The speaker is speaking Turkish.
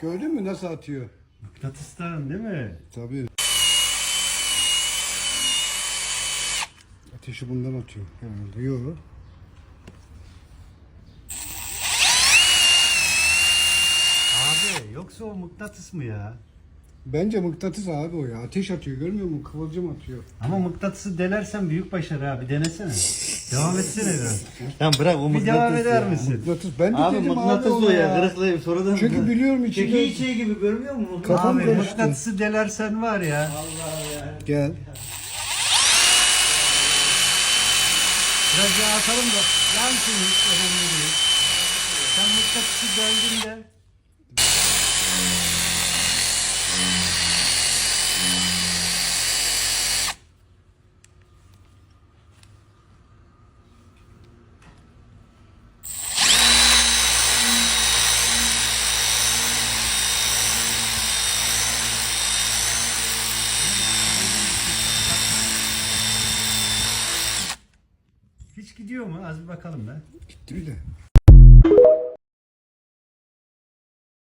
Gördün mü nasıl atıyor? Mıknatıstan değil mi? Tabii. Ateşi bundan atıyor herhalde. Yok. Abi yoksa o mıknatıs mı ya? Bence mıknatıs abi o ya. Ateş atıyor görmüyor musun? Kıvılcım atıyor. Ama mıknatısı delersen büyük başarı abi denesene. Devam etsene biraz. Tamam bırak o Bir devam mıknatıs eder ya. misin? Mıknatıs. Ben de Abi dedim mıknatıs abi o ya. Kırıklayıp sonradan. Çünkü biliyorum Çeki içinde. içi gibi görmüyor musun? Kafam abi karıştı. mıknatısı delersen var ya. Gel. Biraz daha atalım da yansın hiç önemli değil. Sen mıknatısı deldin de. Hiç gidiyor mu? Az bir bakalım be. Gitti bir de.